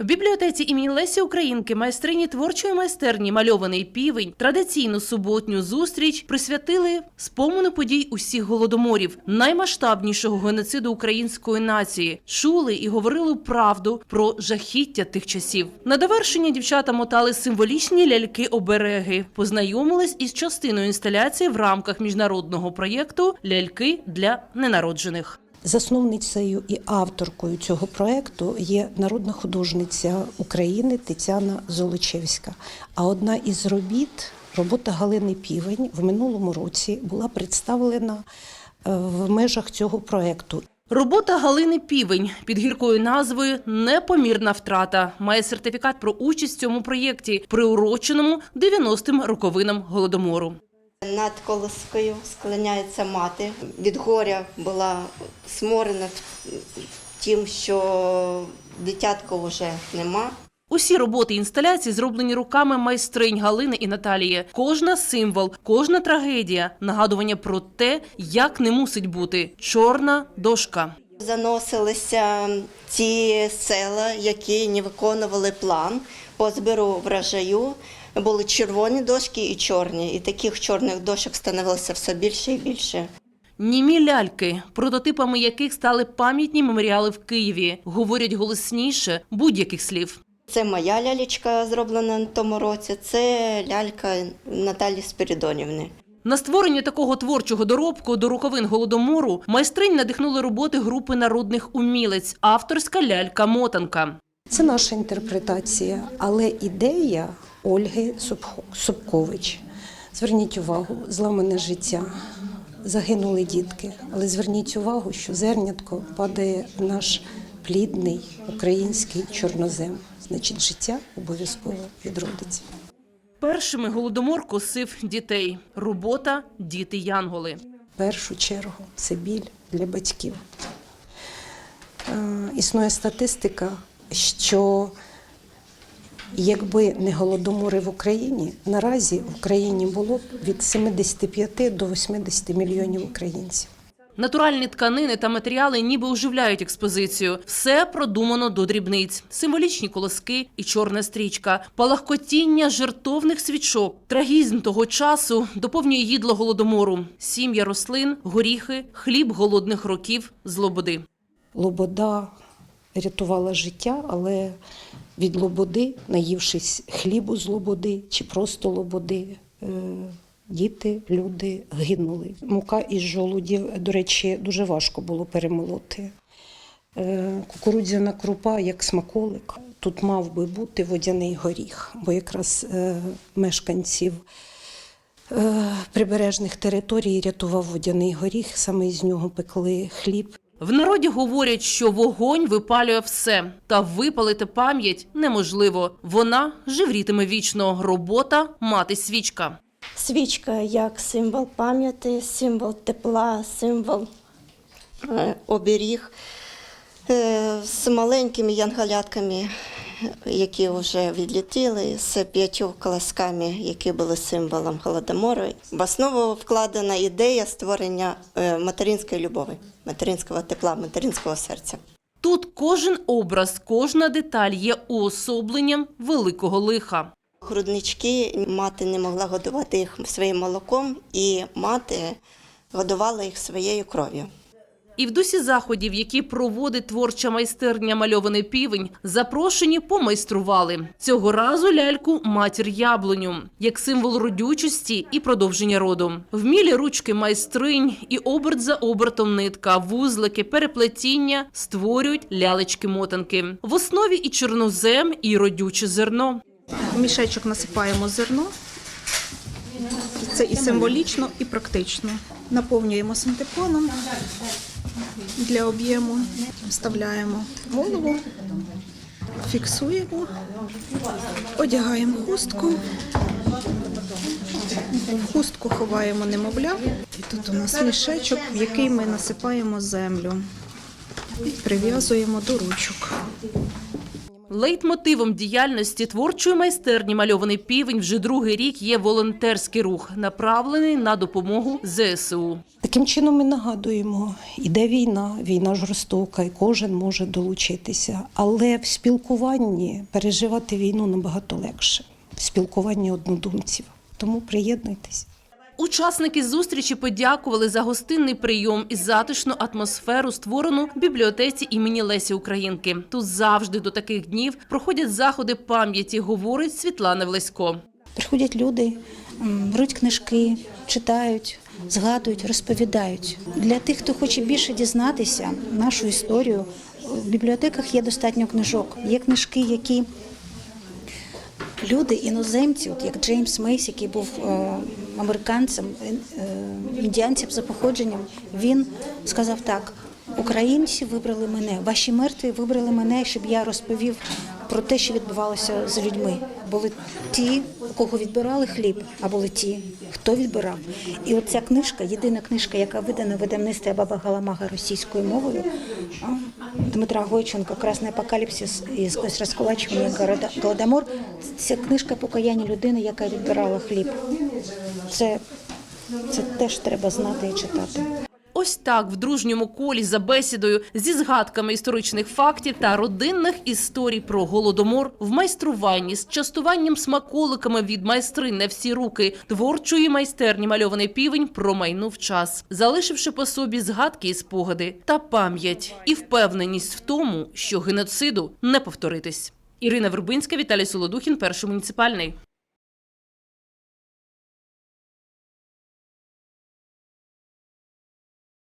В бібліотеці імені Лесі Українки майстрині творчої майстерні Мальований півень традиційну суботню зустріч присвятили спомину подій усіх голодоморів, наймасштабнішого геноциду української нації. Чули і говорили правду про жахіття тих часів. На довершення дівчата мотали символічні ляльки-обереги, познайомились із частиною інсталяції в рамках міжнародного проєкту Ляльки для ненароджених. Засновницею і авторкою цього проекту є народна художниця України Тетяна Золочевська. А одна із робіт, робота Галини Півень, в минулому році була представлена е, в межах цього проекту. Робота Галини Півень під гіркою назвою Непомірна втрата має сертифікат про участь в цьому проєкті, приуроченому 90-м роковинам голодомору. Над колоскою склоняється мати. Від горя була сморена тим, що дитятка вже нема. Усі роботи інсталяції зроблені руками майстринь Галини і Наталії. Кожна символ, кожна трагедія, нагадування про те, як не мусить бути чорна дошка. Заносилися ті села, які не виконували план по збору врожаю. Були червоні дошки і чорні. І таких чорних дошок становилося все більше і більше. Німі ляльки, прототипами яких стали пам'ятні меморіали в Києві, говорять голосніше будь-яких слів. Це моя лялечка зроблена на тому році. Це лялька Наталі Спірідонівни. На створення такого творчого доробку до рукавин голодомору майстринь надихнули роботи групи народних умілець, авторська лялька-мотанка. Це наша інтерпретація, але ідея Ольги Собкович. Зверніть увагу, зламане життя, загинули дітки. Але зверніть увагу, що зернятко падає в наш плідний український чорнозем. Значить, життя обов'язково відродиться. Першими голодомор косив дітей. Робота діти Янголи. В першу чергу це біль для батьків. Е, Існує статистика, що якби не голодомори в Україні, наразі в Україні було б від 75 до 80 мільйонів українців. Натуральні тканини та матеріали ніби оживляють експозицію. Все продумано до дрібниць: символічні колоски і чорна стрічка, палахкотіння жертовних свічок. Трагізм того часу доповнює їдло голодомору: сім'я рослин, горіхи, хліб голодних років з лободи. Лобода рятувала життя, але від лободи, наївшись хлібу з лободи чи просто лободи, е, діти, люди гинули. Мука із жолудів, до речі, дуже важко було перемолоти. Е, Кукурудзяна крупа як смаколик. Тут мав би бути водяний горіх, бо якраз е, мешканців прибережних територій рятував водяний горіх, саме із нього пекли хліб. В народі говорять, що вогонь випалює все, та випалити пам'ять неможливо. Вона живрітиме вічно. Робота мати свічка. Свічка як символ пам'яті, символ тепла, символ Е, Оберіг е, з маленькими янгалятками, які вже відлітіли, з п'ятьох колосками, які були символом голодомору. В основу вкладена ідея створення е, материнської любові, материнського тепла, материнського серця. Тут кожен образ, кожна деталь є уособленням великого лиха. Груднички мати не могла годувати їх своїм молоком, і мати годувала їх своєю кров'ю. І в дусі заходів, які проводить творча майстерня мальований півень, запрошені помайстрували цього разу ляльку матір яблуню як символ родючості і продовження роду. Вмілі ручки майстринь і оберт за обертом нитка, вузлики, переплетіння створюють лялечки-мотанки. В основі і чорнозем, і родюче зерно. В мішечок насипаємо зерно. Це і символічно, і практично. Наповнюємо синтепоном для об'єму, вставляємо голову, фіксуємо, одягаємо хустку. Хустку ховаємо немовля. І тут у нас мішечок, в який ми насипаємо землю. І прив'язуємо до ручок. Лейтмотивом діяльності творчої майстерні мальований півень вже другий рік є волонтерський рух, направлений на допомогу ЗСУ. Таким чином ми нагадуємо, іде війна, війна жорстока, і кожен може долучитися. Але в спілкуванні переживати війну набагато легше. В спілкуванні однодумців. Тому приєднуйтесь. Учасники зустрічі подякували за гостинний прийом і затишну атмосферу, створену в бібліотеці імені Лесі Українки. Тут завжди до таких днів проходять заходи пам'яті, говорить Світлана Влесько. Приходять люди, беруть книжки, читають, згадують, розповідають. Для тих, хто хоче більше дізнатися нашу історію, в бібліотеках є достатньо книжок. Є книжки, які люди, іноземці, от як Джеймс Мейс, який був е, американцем, е, індіанцем за походженням, він сказав так. Українці вибрали мене, ваші мертві вибрали мене, щоб я розповів про те, що відбувалося з людьми. Були ті, у кого відбирали хліб, а були ті, хто відбирав. І оця книжка, єдина книжка, яка видана в видавництві Баба Галамага російською мовою, Дмитра Гойченка Красний апокаліпсис із розкулачування Голодомор. Це книжка покаяння людини, яка відбирала хліб. Це, це теж треба знати і читати. Ось так в дружньому колі за бесідою зі згадками історичних фактів та родинних історій про голодомор в майструванні з частуванням смаколиками від майстри на всі руки творчої майстерні мальований півень промайнув час, залишивши по собі згадки і спогади та пам'ять і впевненість в тому, що геноциду не повторитись. Ірина Вербинська, Віталій Солодухін, перший муніципальний.